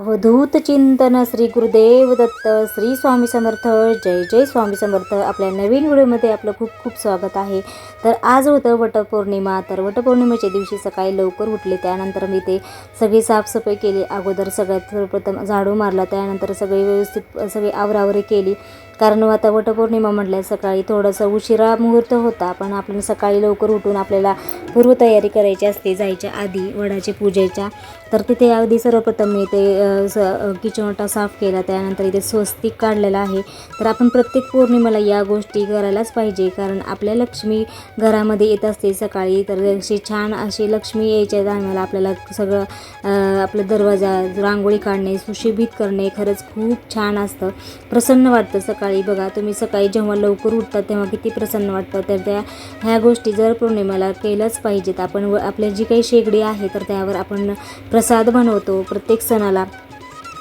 अवधूत चिंतन श्री गुरुदेव दत्त श्री स्वामी समर्थ जय जय स्वामी समर्थ. आपल्या नवीन व्हिडिओमध्ये आपलं खूप खूप स्वागत आहे. तर आज होतं वटपौर्णिमा. तर वटपौर्णिमेच्या दिवशी सकाळी लवकर उठले त्यानंतर मी ते सगळी साफसफाई केली. अगोदर सगळ्यात सर्वप्रथम झाडू मारला त्यानंतर सगळी व्यवस्थित सगळी आवरावरी केली. कारण आता वटपौर्णिमा म्हटल्या सकाळी थोडंसं उशिरा मुहूर्त होता पण आपण सकाळी लवकर उठून आपल्याला पूर्वतयारी करायची असते जायच्या आधी वडाच्या पूजेच्या. तर तिथे अगदी सर्वप्रथम मी ते स किचन ओटा साफ केला त्यानंतर इथे स्वस्तिक काढलेला आहे. तर आपण प्रत्येक पौर्णिमेला या गोष्टी करायलाच पाहिजे कारण आपल्या लक्ष्मी घरामध्ये येत असते सकाळी तर अशी छान अशी लक्ष्मी यायच्या टायमाला आपल्याला सगळं आपला आपलं दरवाजा रांगोळी काढणे सुशोभित करणे खरंच खूप छान असतं. प्रसन्न वाटतं सकाळी बघा तुम्ही सकाळी जेव्हा लवकर उठतात तेव्हा किती प्रसन्न वाटतं. तर त्या ह्या गोष्टी जर पौर्णिमेला केलंच पाहिजेत. आपण व आपल्या जी काही शेगडी आहे तर त्यावर आपण प्रसाद बनवतो प्रत्येक सणाला.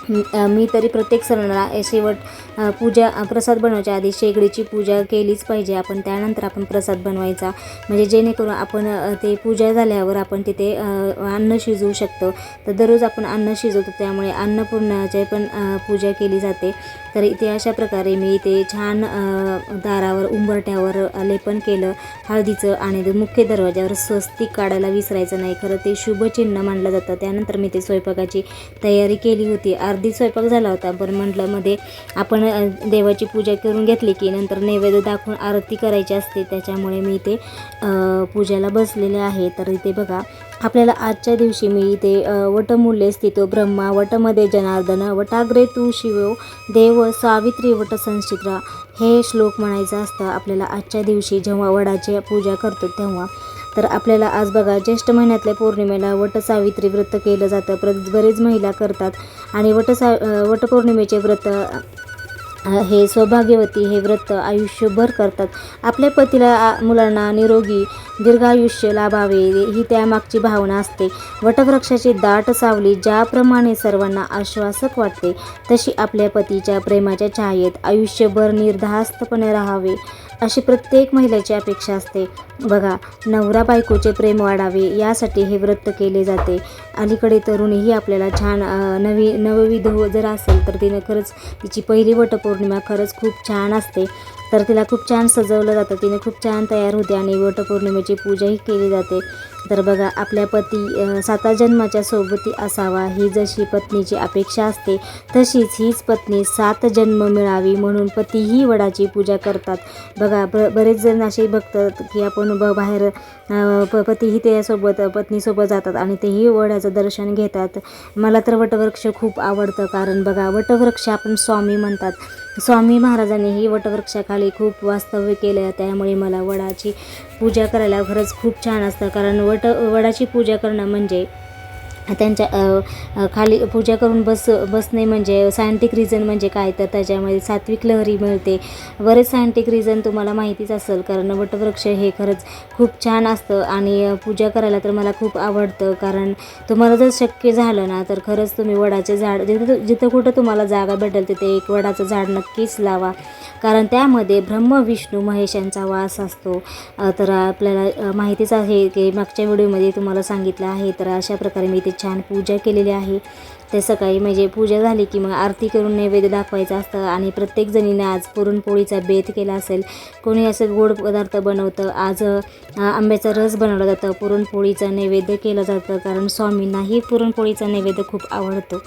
मी तरी प्रत्येक सणाला शेवट पूजा प्रसाद बनवायच्या आधी शेगडीची पूजा केलीच पाहिजे. आपण त्यानंतर आपण प्रसाद बनवायचा. म्हणजे जेणेकरून आपण ते पूजा झाल्यावर आपण तिथे अन्न शिजवू शकतो. तर दररोज आपण अन्न शिजवतो. त्यामुळे अन्नपूर्णाची पण पूजा केली जाते. तर इथे अशा प्रकारे मी इथे छान दारावर उंबरट्यावर लेपन केलं. हळदीचं आणि मुख्य दरवाज्यावर स्वस्तिक काढायला विसरायचं नाही. खरं ते शुभचिन्ह मानलं जातं. त्यानंतर मी ते स्वयंपाकाची तयारी केली होती. अर् स्वयंपाक झाला होता. पण म्हटलं मध्ये आपण देवाची पूजा करून घेतली की नंतर नैवेद्य दाखवून आरती करायची असते. त्याच्यामुळे मी इथे पूजेला बसलेले आहे. तर इथे बघा आपल्याला आजच्या दिवशी मी इथे वटमूल्य स्थितो ब्रह्मा वटमध्ये जनार्दन वटाग्रे तू शिवो देव सावित्री वट संचित्रा हे श्लोक म्हणायचं असतं. आपल्याला आजच्या दिवशी जेव्हा वडाची पूजा करतो तेव्हा तर आपल्याला आज बघा ज्येष्ठ महिन्यातल्या पौर्णिमेला वटसावित्री व्रत केलं जातं. प्र बरेच महिला करतात. आणि वटसा वटपौर्णिमेचे व्रत हे सौभाग्यवती हे व्रत आयुष्यभर करतात. आपल्या पतीला आ, मुलांना निरोगी दीर्घायुष्य लाभावे ही त्यामागची भावना असते. वटवृक्षाची दाट सावली ज्याप्रमाणे सर्वांना आश्वासक वाटते तशी आपल्या पतीच्या प्रेमाच्या छायेत आयुष्यभर निर्धास्तपणे राहावे. अशी प्रत्येक महिलेची अपेक्षा असते. बघा नवरा बायकोचे प्रेम वाढावे यासाठी हे व्रत केले जाते. अलीकडे तरुणीही आपल्याला छान नवी नवविध जर असेल तर तिने खरंच तिची पहिली वटपौर्णिमा खरंच खूप छान असते. तर तिला खूप छान सजवलं जातं. तिने खूप छान तयार होते आणि वटपौर्णिमेची पूजाही केली जाते. तर बघा आपल्या पती साता जन्माच्या सोबती असावा. ही जशी पत्नीची अपेक्षा असते तशीच हीच पत्नी सात जन्म मिळावी म्हणून पतीही वडाची पूजा करतात. बघा ब बरेच जण असे बघतात की आपण ब बाहेर प पतीही त्यासोबत पत्नीसोबत जातात आणि तेही वडाचं दर्शन घेतात. मला तर वटवृक्ष खूप आवडतं कारण बघा वटवृक्ष आपण स्वामी म्हणतात. स्वामी महाराजांनीही वटवृक्षाखाली खूप वास्तव्य केलं त्यामुळे मला वडाची पूजा करायला खरंच खूप छान असतं. कारण वट वडाची पूजा करणं म्हणजे त्यांच्या खाली पूजा करून बस बसणे म्हणजे सायंटिक रिझन म्हणजे काय? तर त्याच्यामध्ये सात्विक लहरी मिळते. बरेच सायंटिक रिझन तुम्हाला माहितीच असेल कारण वटवृक्ष हे खरंच खूप छान असतं आणि पूजा करायला तर मला खूप आवडतं. कारण तुम्हाला जर शक्य झालं ना तर खरंच तुम्ही वडाचे झाड जिथं जिथं कुठं तुम्हाला जागा भेटेल तिथे एक वडाचं झाड नक्कीच लावा. कारण त्यामध्ये ब्रह्म विष्णू महेश यांचा वास असतो. तर आपल्याला माहितीच आहे की मागच्या व्हिडिओमध्ये तुम्हाला सांगितलं आहे तर अशा प्रकारे मी ते छान पूजा केलेली आहे. ते सकाळी म्हणजे पूजा झाली की मग आरती करून नैवेद्य दाखवायचं असतं आणि प्रत्येकजणीने आज पुरणपोळीचा बेत केला असेल. कोणी असं गोड पदार्थ बनवतं आज आंब्याचा रस बनवला जातं. पुरणपोळीचा नैवेद्य केलं जातं कारण स्वामींनाही पुरणपोळीचा नैवेद्य खूप आवडतो.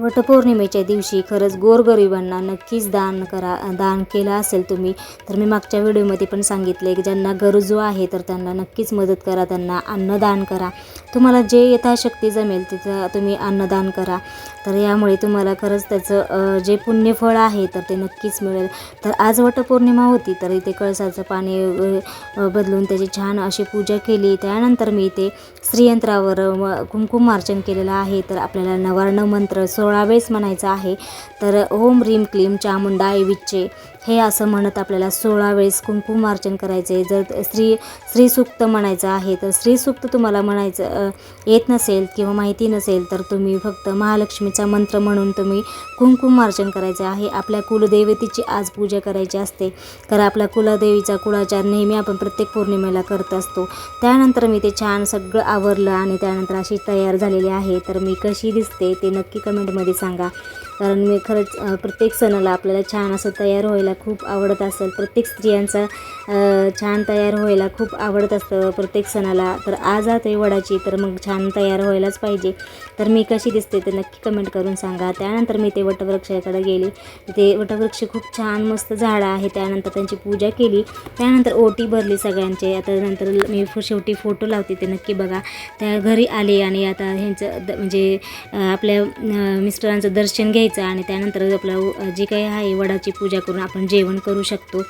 वटपौर्णिमेच्या दिवशी खरंच गोरगरिबांना नक्कीच दान करा दान केलं असेल तुम्ही. तर मी मागच्या व्हिडिओमध्ये पण सांगितले की ज्यांना गरजू आहे तर त्यांना नक्कीच मदत करा त्यांना अन्नदान करा. तुम्हाला जे यथाशक्ती जमेल तिथं तुम्ही अन्नदान करा. तर यामुळे तुम्हाला खरंच त्याचं जे पुण्यफळ आहे तर ते नक्कीच मिळेल. तर आज वटपौर्णिमा होती तर इथे कळसाचं पाणी बदलून त्याची छान अशी पूजा केली. त्यानंतर मी इथे स्त्रियंत्रावर म- कुंकुमार्चन केलेलं आहे. तर आपल्याला नवार्ण मंत्र सोळा वेळेस म्हणायचं आहे. तर ओम रीम क्लीम चामुंडा विच्चे. हे असं म्हणत आपल्याला सोळा वेळेस कुंकुमार्चन आहे जर श्री श्रीसूक्त म्हणायचं आहे तर श्रीसूक्त तुम्हाला म्हणायचं येत नसेल किंवा माहिती नसेल तर तुम्ही फक्त महालक्ष्मीचा मंत्र म्हणून तुम्ही कुंकुमार्चन करायचं आहे. आपल्या कुलदेवतेची आज पूजा करायची असते. कारण आपल्या कुलदेवीचा कुळाचार नेहमी आपण प्रत्येक पौर्णिमेला करत असतो. त्यानंतर मी ते छान सगळं आवरलं आणि त्यानंतर अशी तयार झालेली आहे. तर मी कशी दिसते ते नक्की कमेंटमध्ये सांगा. कारण मी खरंच प्रत्येक सणाला आपल्याला छान असं तयार व्हायला खूप आवडत असेल. प्रत्येक स्त्रियांचा छान तयार व्हायला खूप आवडत असतं प्रत्येक सणाला. तर आज आहे वडाची तर मग छान तयार व्हायलाच पाहिजे. तर मी कशी दिसते ते नक्की कमेंट करून सांगा. त्यानंतर मी ते वटवृक्षाकडे गेले. ते वटवृक्ष खूप छान मस्त झाडं आहे त्यानंतर त्यांची पूजा केली. त्यानंतर ओटी भरली सगळ्यांचे. आता नंतर मी शेवटी फोटो लावते ते नक्की बघा. त्या घरी आले आणि आता ह्यांचं द म्हणजे आपल्या मिस्टरांचं दर्शन घ्यायचं आणि त्यानंतर आपलं जी जे काही आहे वडाची पूजा करून आपण जेवण करू शकतो.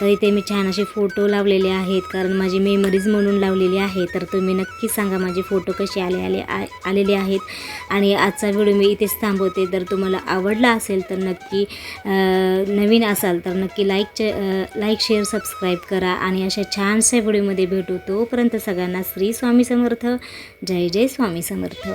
तर इथे मी छान असे फोटो लावलेले आहेत कारण माझी मेमरीज म्हणून लावलेली आहे. तर तुम्ही नक्की सांगा माझे फोटो कसे आले आले आ- आलेले आहेत. आणि आजचा व्हिडिओ मी इथेच थांबवते. जर तुम्हाला आवडला असेल तर नक्की नवीन असाल तर नक्की लाईक लाईक शेअर सबस्क्राईब करा. आणि अशा छानशा व्हिडिओमध्ये भेटू. तोपर्यंत सगळ्यांना श्री स्वामी समर्थ. जय जय स्वामी समर्थ.